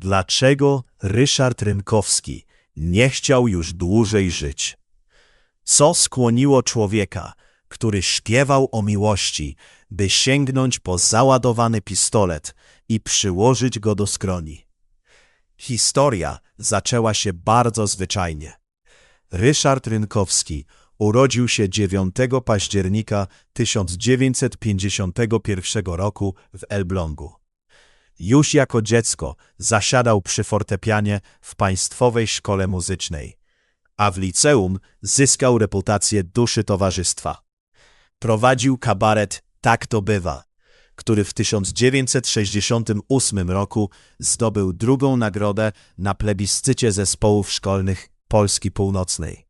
dlaczego Ryszard Rynkowski nie chciał już dłużej żyć. Co skłoniło człowieka, który śpiewał o miłości, by sięgnąć po załadowany pistolet i przyłożyć go do skroni? Historia zaczęła się bardzo zwyczajnie. Ryszard Rynkowski urodził się 9 października 1951 roku w Elblągu. Już jako dziecko zasiadał przy fortepianie w Państwowej Szkole Muzycznej, a w liceum zyskał reputację duszy towarzystwa. Prowadził kabaret Tak to bywa, który w 1968 roku zdobył drugą nagrodę na plebiscycie zespołów szkolnych Polski Północnej.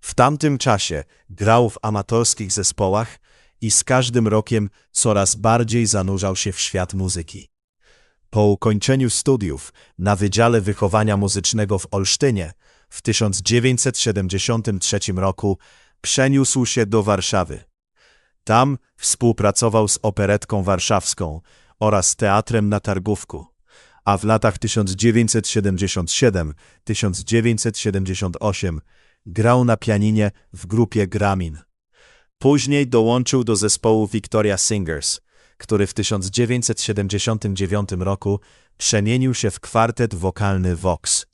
W tamtym czasie grał w amatorskich zespołach i z każdym rokiem coraz bardziej zanurzał się w świat muzyki. Po ukończeniu studiów na Wydziale Wychowania Muzycznego w Olsztynie w 1973 roku przeniósł się do Warszawy. Tam współpracował z Operetką Warszawską oraz Teatrem na Targówku, a w latach 1977-1978 grał na pianinie w grupie Gramin. Później dołączył do zespołu Victoria Singers, który w 1979 roku przemienił się w kwartet wokalny Vox.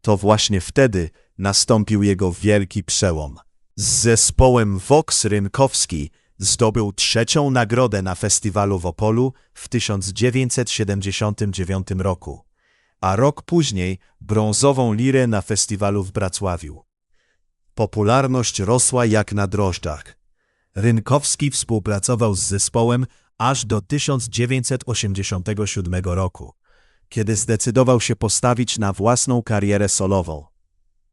To właśnie wtedy nastąpił jego wielki przełom. Z zespołem Vox Rynkowski zdobył trzecią nagrodę na festiwalu w Opolu w 1979 roku, a rok później brązową lirę na festiwalu w Bracławiu. Popularność rosła jak na drożdżach. Rynkowski współpracował z zespołem aż do 1987 roku, kiedy zdecydował się postawić na własną karierę solową.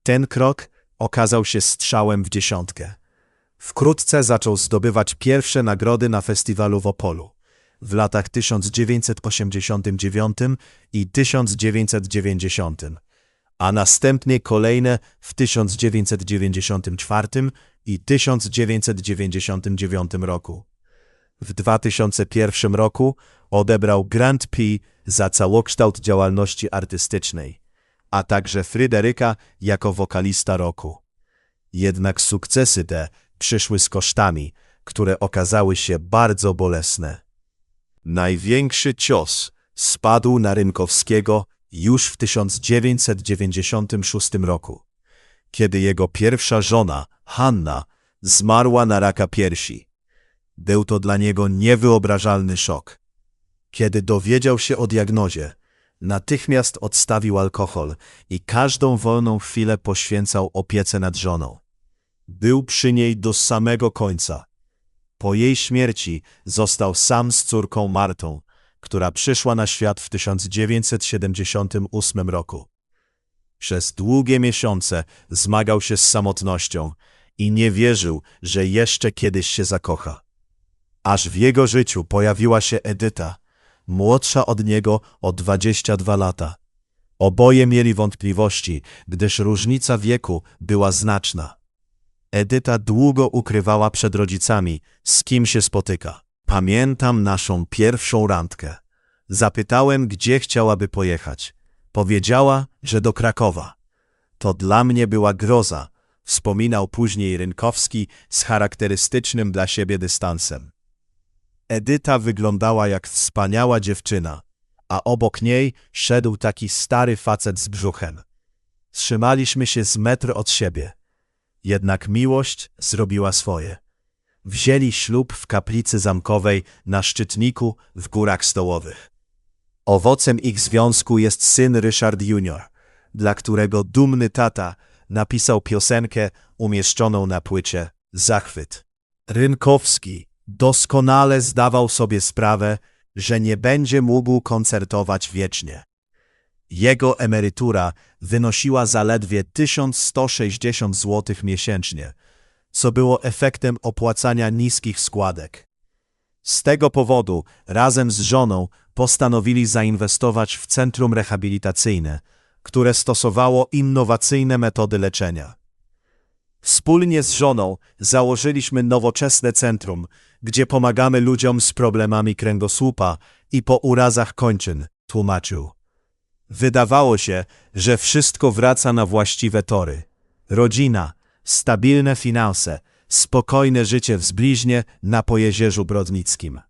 Ten krok okazał się strzałem w dziesiątkę. Wkrótce zaczął zdobywać pierwsze nagrody na festiwalu w Opolu w latach 1989 i 1990, a następnie kolejne w 1994 i 1999 roku. W 2001 roku odebrał Grand Prix za całokształt działalności artystycznej, a także Fryderyka jako wokalista roku. Jednak sukcesy te przyszły z kosztami, które okazały się bardzo bolesne. Największy cios spadł na Rynkowskiego już w 1996 roku, kiedy jego pierwsza żona, Hanna, zmarła na raka piersi. Był to dla niego niewyobrażalny szok. Kiedy dowiedział się o diagnozie, natychmiast odstawił alkohol i każdą wolną chwilę poświęcał opiece nad żoną. Był przy niej do samego końca. Po jej śmierci został sam z córką Martą, która przyszła na świat w 1978 roku. Przez długie miesiące zmagał się z samotnością i nie wierzył, że jeszcze kiedyś się zakocha. Aż w jego życiu pojawiła się Edyta, młodsza od niego o 22 lata. Oboje mieli wątpliwości, gdyż różnica wieku była znaczna. Edyta długo ukrywała przed rodzicami, z kim się spotyka. Pamiętam naszą pierwszą randkę. Zapytałem, gdzie chciałaby pojechać. Powiedziała, że do Krakowa. To dla mnie była groza, wspominał później Rynkowski z charakterystycznym dla siebie dystansem. Edyta wyglądała jak wspaniała dziewczyna, a obok niej szedł taki stary facet z brzuchem. Trzymaliśmy się z metr od siebie. Jednak miłość zrobiła swoje. Wzięli ślub w kaplicy zamkowej na Szczytniku w Górach Stołowych. Owocem ich związku jest syn Ryszard Junior, dla którego dumny tata napisał piosenkę umieszczoną na płycie Zachwyt. Rynkowski doskonale zdawał sobie sprawę, że nie będzie mógł koncertować wiecznie. Jego emerytura wynosiła zaledwie 1160 zł miesięcznie, co było efektem opłacania niskich składek. Z tego powodu razem z żoną postanowili zainwestować w centrum rehabilitacyjne, które stosowało innowacyjne metody leczenia. Wspólnie z żoną założyliśmy nowoczesne centrum, gdzie pomagamy ludziom z problemami kręgosłupa i po urazach kończyn, tłumaczył. Wydawało się, że wszystko wraca na właściwe tory. Rodzina, stabilne finanse, spokojne życie w zbliźnie na Pojezierzu Brodnickim.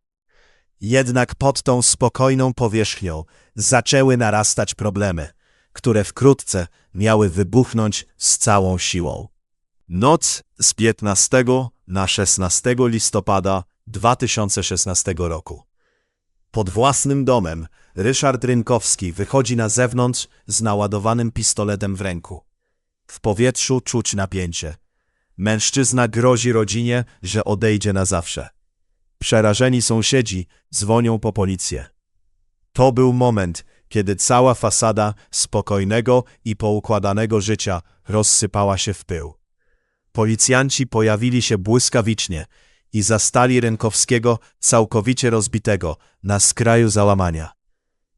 Jednak pod tą spokojną powierzchnią zaczęły narastać problemy, które wkrótce miały wybuchnąć z całą siłą. Noc z 15 na 16 listopada 2016 roku. Pod własnym domem Ryszard Rynkowski wychodzi na zewnątrz z naładowanym pistoletem w ręku. W powietrzu czuć napięcie. Mężczyzna grozi rodzinie, że odejdzie na zawsze. Przerażeni sąsiedzi dzwonią po policję. To był moment, kiedy cała fasada spokojnego i poukładanego życia rozsypała się w pył. Policjanci pojawili się błyskawicznie i zastali Rynkowskiego całkowicie rozbitego, na skraju załamania.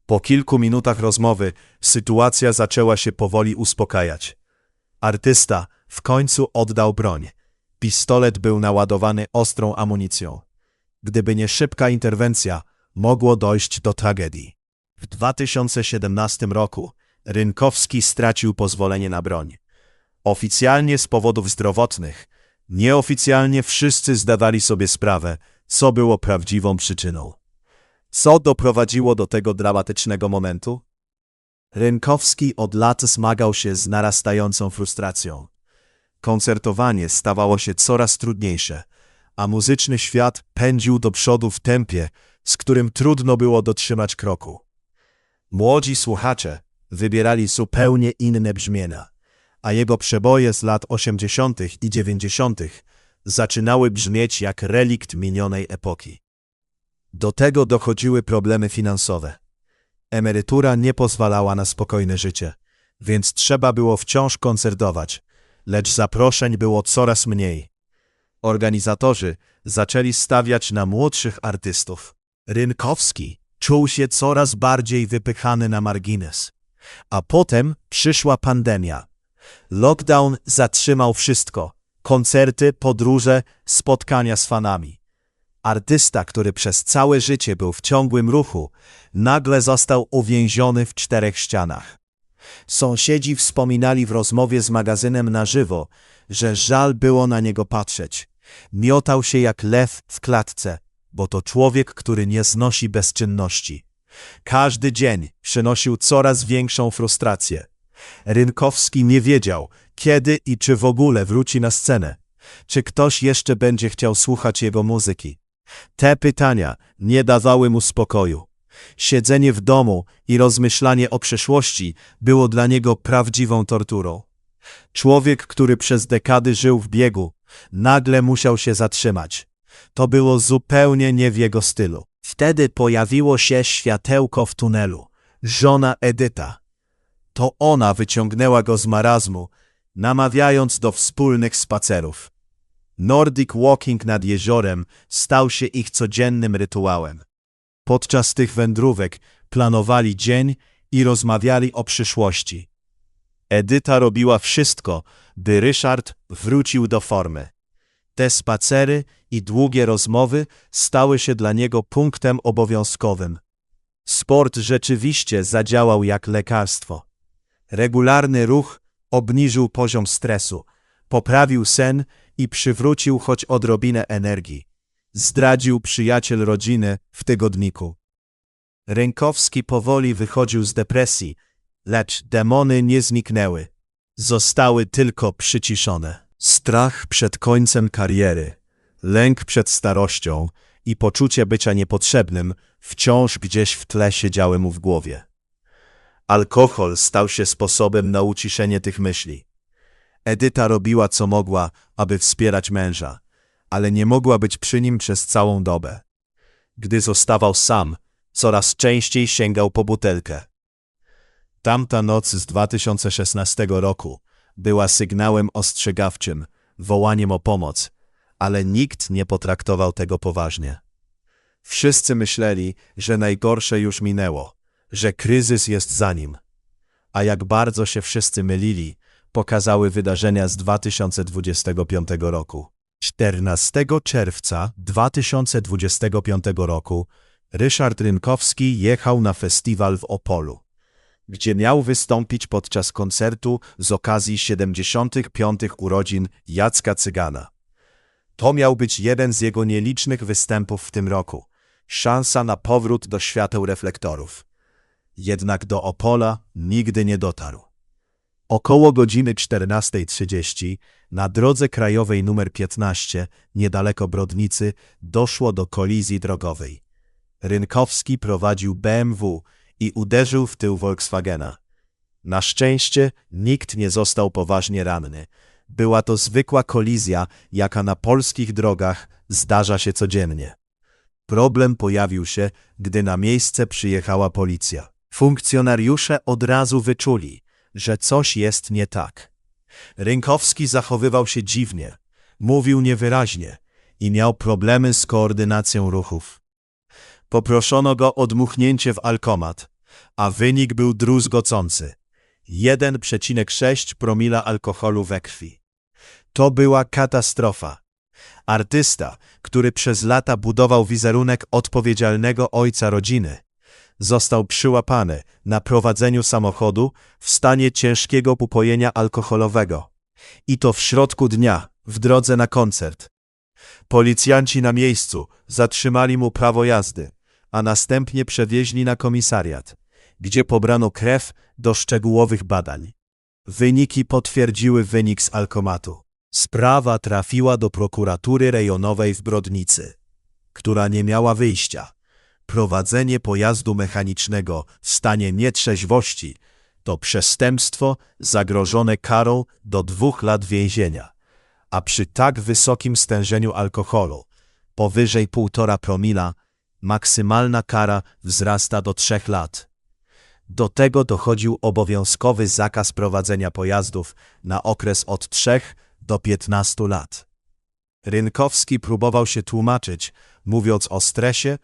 Po kilku minutach rozmowy sytuacja zaczęła się powoli uspokajać. Artysta w końcu oddał broń. Pistolet był naładowany ostrą amunicją. Gdyby nie szybka interwencja, mogło dojść do tragedii. W 2017 roku Rynkowski stracił pozwolenie na broń. Oficjalnie z powodów zdrowotnych, nieoficjalnie wszyscy zdawali sobie sprawę, co było prawdziwą przyczyną. Co doprowadziło do tego dramatycznego momentu? Rynkowski od lat zmagał się z narastającą frustracją. Koncertowanie stawało się coraz trudniejsze, a muzyczny świat pędził do przodu w tempie, z którym trudno było dotrzymać kroku. Młodzi słuchacze wybierali zupełnie inne brzmienia, a jego przeboje z lat 80. i 90. zaczynały brzmieć jak relikt minionej epoki. Do tego dochodziły problemy finansowe. Emerytura nie pozwalała na spokojne życie, więc trzeba było wciąż koncertować, lecz zaproszeń było coraz mniej. Organizatorzy zaczęli stawiać na młodszych artystów. Rynkowski czuł się coraz bardziej wypychany na margines. A potem przyszła pandemia. Lockdown zatrzymał wszystko. Koncerty, podróże, spotkania z fanami. Artysta, który przez całe życie był w ciągłym ruchu, nagle został uwięziony w czterech ścianach. Sąsiedzi wspominali w rozmowie z magazynem na żywo, że żal było na niego patrzeć. Miotał się jak lew w klatce, bo to człowiek, który nie znosi bezczynności. Każdy dzień przynosił coraz większą frustrację. Rynkowski nie wiedział, kiedy i czy w ogóle wróci na scenę. Czy ktoś jeszcze będzie chciał słuchać jego muzyki? Te pytania nie dawały mu spokoju. Siedzenie w domu i rozmyślanie o przeszłości było dla niego prawdziwą torturą. Człowiek, który przez dekady żył w biegu, nagle musiał się zatrzymać. To było zupełnie nie w jego stylu. Wtedy pojawiło się światełko w tunelu. Żona Edyta. To ona wyciągnęła go z marazmu, namawiając do wspólnych spacerów. Nordic walking nad jeziorem stał się ich codziennym rytuałem. Podczas tych wędrówek planowali dzień i rozmawiali o przyszłości. Edyta robiła wszystko, by Ryszard wrócił do formy. Te spacery i długie rozmowy stały się dla niego punktem obowiązkowym. Sport rzeczywiście zadziałał jak lekarstwo. Regularny ruch obniżył poziom stresu, poprawił sen i przywrócił choć odrobinę energii. Zdradził przyjaciel rodziny w tygodniku. Rękowski powoli wychodził z depresji, lecz demony nie zniknęły. Zostały tylko przyciszone. Strach przed końcem kariery, lęk przed starością i poczucie bycia niepotrzebnym wciąż gdzieś w tle siedziały mu w głowie. Alkohol stał się sposobem na uciszenie tych myśli. Edyta robiła co mogła, aby wspierać męża, ale nie mogła być przy nim przez całą dobę. Gdy zostawał sam, coraz częściej sięgał po butelkę. Tamta noc z 2016 roku była sygnałem ostrzegawczym, wołaniem o pomoc, ale nikt nie potraktował tego poważnie. Wszyscy myśleli, że najgorsze już minęło, że kryzys jest za nim. A jak bardzo się wszyscy mylili, pokazały wydarzenia z 2025 roku. 14 czerwca 2025 roku Ryszard Rynkowski jechał na festiwal w Opolu. gdzie miał wystąpić podczas koncertu z okazji 75. urodzin Jacka Cygana. To miał być jeden z jego nielicznych występów w tym roku. Szansa na powrót do świateł reflektorów. Jednak do Opola nigdy nie dotarł. Około godziny 14.30 na drodze krajowej nr 15, niedaleko Brodnicy, doszło do kolizji drogowej. Rynkowski prowadził BMW i uderzył w tył Volkswagena. Na szczęście nikt nie został poważnie ranny. Była to zwykła kolizja, jaka na polskich drogach zdarza się codziennie. Problem pojawił się, gdy na miejsce przyjechała policja. Funkcjonariusze od razu wyczuli, że coś jest nie tak. Rynkowski zachowywał się dziwnie, mówił niewyraźnie i miał problemy z koordynacją ruchów. Poproszono go o dmuchnięcie w alkomat, a wynik był druzgocący. 1,6 promila alkoholu we krwi. To była katastrofa. Artysta, który przez lata budował wizerunek odpowiedzialnego ojca rodziny, został przyłapany na prowadzeniu samochodu w stanie ciężkiego upojenia alkoholowego. I to w środku dnia, w drodze na koncert. Policjanci na miejscu zatrzymali mu prawo jazdy, a następnie przewieźli na komisariat, gdzie pobrano krew do szczegółowych badań. Wyniki potwierdziły wynik z alkomatu. Sprawa trafiła do prokuratury rejonowej w Brodnicy, która nie miała wyjścia. Prowadzenie pojazdu mechanicznego w stanie nietrzeźwości to przestępstwo zagrożone karą do dwóch lat więzienia, a przy tak wysokim stężeniu alkoholu, powyżej 1,5 promila, maksymalna kara wzrasta do trzech lat. Do tego dochodził obowiązkowy zakaz prowadzenia pojazdów na okres od 3 do 15 lat. Rynkowski próbował się tłumaczyć, mówiąc o stresie,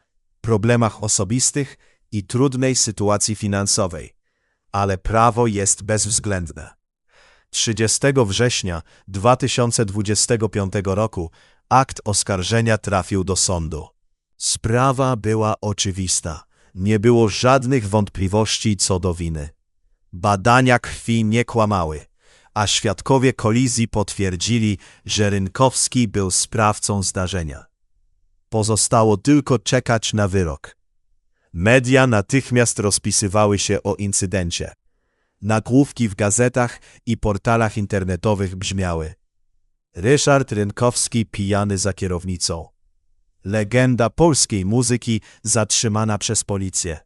problemach osobistych i trudnej sytuacji finansowej, ale prawo jest bezwzględne. 30 września 2025 roku akt oskarżenia trafił do sądu. Sprawa była oczywista. Nie było żadnych wątpliwości co do winy. Badania krwi nie kłamały, a świadkowie kolizji potwierdzili, że Rynkowski był sprawcą zdarzenia. Pozostało tylko czekać na wyrok. Media natychmiast rozpisywały się o incydencie. Nagłówki w gazetach i portalach internetowych brzmiały Ryszard Rynkowski pijany za kierownicą. Legenda polskiej muzyki zatrzymana przez policję.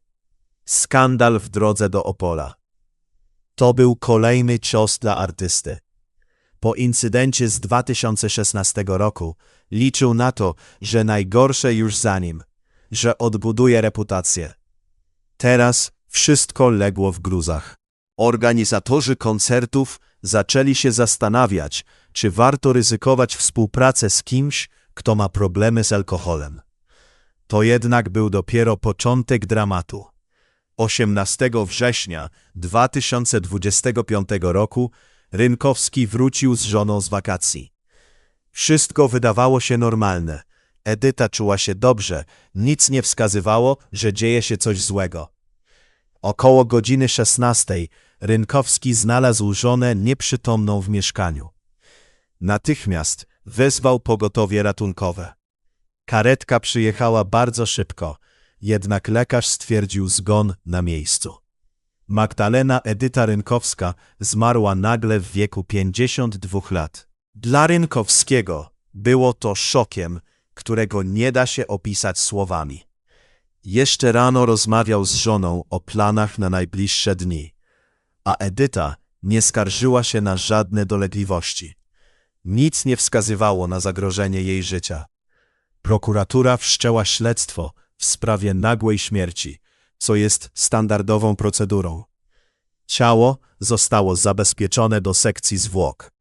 Skandal w drodze do Opola. To był kolejny cios dla artysty. Po incydencie z 2016 roku liczył na to, że najgorsze już za nim, że odbuduje reputację. Teraz wszystko legło w gruzach. Organizatorzy koncertów zaczęli się zastanawiać, czy warto ryzykować współpracę z kimś, kto ma problemy z alkoholem. To jednak był dopiero początek dramatu. 18 września 2025 roku Rynkowski wrócił z żoną z wakacji. Wszystko wydawało się normalne. Edyta czuła się dobrze, nic nie wskazywało, że dzieje się coś złego. Około godziny 16 Rynkowski znalazł żonę nieprzytomną w mieszkaniu. Natychmiast wezwał pogotowie ratunkowe. Karetka przyjechała bardzo szybko, jednak lekarz stwierdził zgon na miejscu. Magdalena Edyta Rynkowska zmarła nagle w wieku 52 lat. Dla Rynkowskiego było to szokiem, którego nie da się opisać słowami. Jeszcze rano rozmawiał z żoną o planach na najbliższe dni, a Edyta nie skarżyła się na żadne dolegliwości. Nic nie wskazywało na zagrożenie jej życia. Prokuratura wszczęła śledztwo w sprawie nagłej śmierci, co jest standardową procedurą. Ciało zostało zabezpieczone do sekcji zwłok.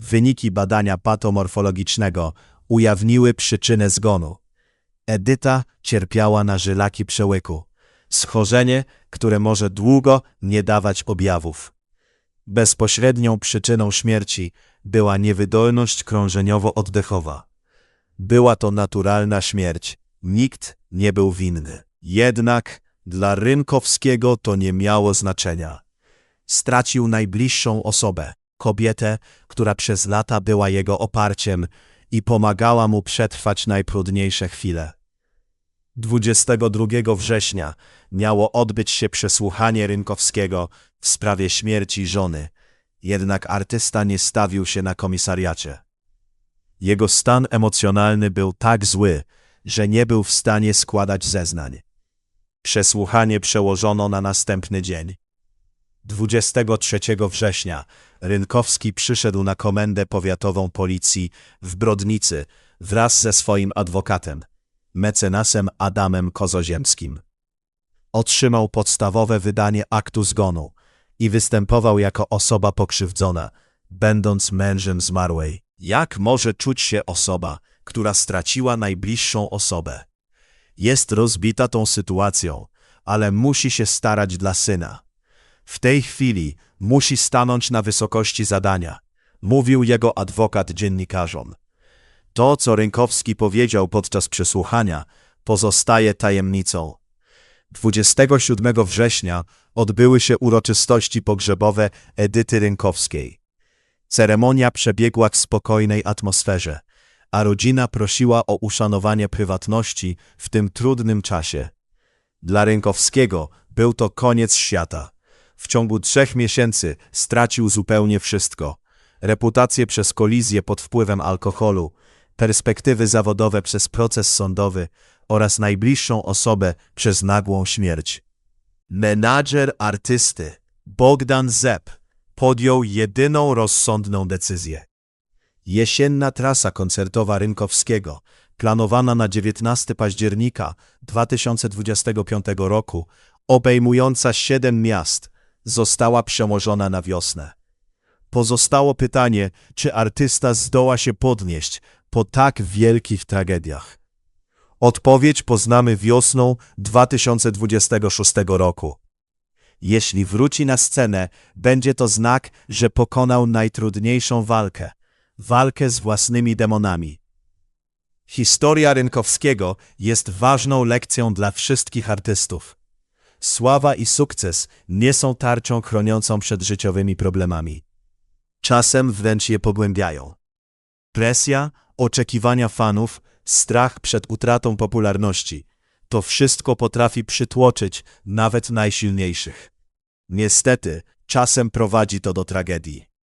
Wyniki badania patomorfologicznego ujawniły przyczynę zgonu. Edyta cierpiała na żylaki przełyku, schorzenie, które może długo nie dawać objawów. Bezpośrednią przyczyną śmierci była niewydolność krążeniowo-oddechowa. Była to naturalna śmierć, nikt nie był winny. Jednak Dla Rynkowskiego to nie miało znaczenia. Stracił najbliższą osobę, kobietę, która przez lata była jego oparciem i pomagała mu przetrwać najtrudniejsze chwile. 22 września miało odbyć się przesłuchanie Rynkowskiego w sprawie śmierci żony, jednak artysta nie stawił się na komisariacie. Jego stan emocjonalny był tak zły, że nie był w stanie składać zeznań. Przesłuchanie przełożono na następny dzień. 23 września Rynkowski przyszedł na komendę powiatową policji w Brodnicy wraz ze swoim adwokatem, mecenasem Adamem Kozoziemskim. Otrzymał podstawowe wydanie aktu zgonu i występował jako osoba pokrzywdzona, będąc mężem zmarłej. Jak może czuć się osoba, która straciła najbliższą osobę? Jest rozbita tą sytuacją, ale musi się starać dla syna. W tej chwili musi stanąć na wysokości zadania, mówił jego adwokat dziennikarzom. To, co Rynkowski powiedział podczas przesłuchania, pozostaje tajemnicą. 27 września odbyły się uroczystości pogrzebowe Edyty Rynkowskiej. Ceremonia przebiegła w spokojnej atmosferze, a rodzina prosiła o uszanowanie prywatności w tym trudnym czasie. Dla Rynkowskiego był to koniec świata. W ciągu trzech miesięcy stracił zupełnie wszystko. Reputację przez kolizję pod wpływem alkoholu, perspektywy zawodowe przez proces sądowy oraz najbliższą osobę przez nagłą śmierć. Menadżer artysty Bogdan Zepp podjął jedyną rozsądną decyzję. Jesienna trasa koncertowa Rynkowskiego, planowana na 19 października 2025 roku, obejmująca siedem miast, została przełożona na wiosnę. Pozostało pytanie, czy artysta zdoła się podnieść po tak wielkich tragediach. Odpowiedź poznamy wiosną 2026 roku. Jeśli wróci na scenę, będzie to znak, że pokonał najtrudniejszą walkę walkę z własnymi demonami. Historia Rynkowskiego jest ważną lekcją dla wszystkich artystów. Sława i sukces nie są tarczą chroniącą przed życiowymi problemami. Czasem wręcz je pogłębiają. Presja, oczekiwania fanów, strach przed utratą popularności to wszystko potrafi przytłoczyć nawet najsilniejszych. Niestety, czasem prowadzi to do tragedii.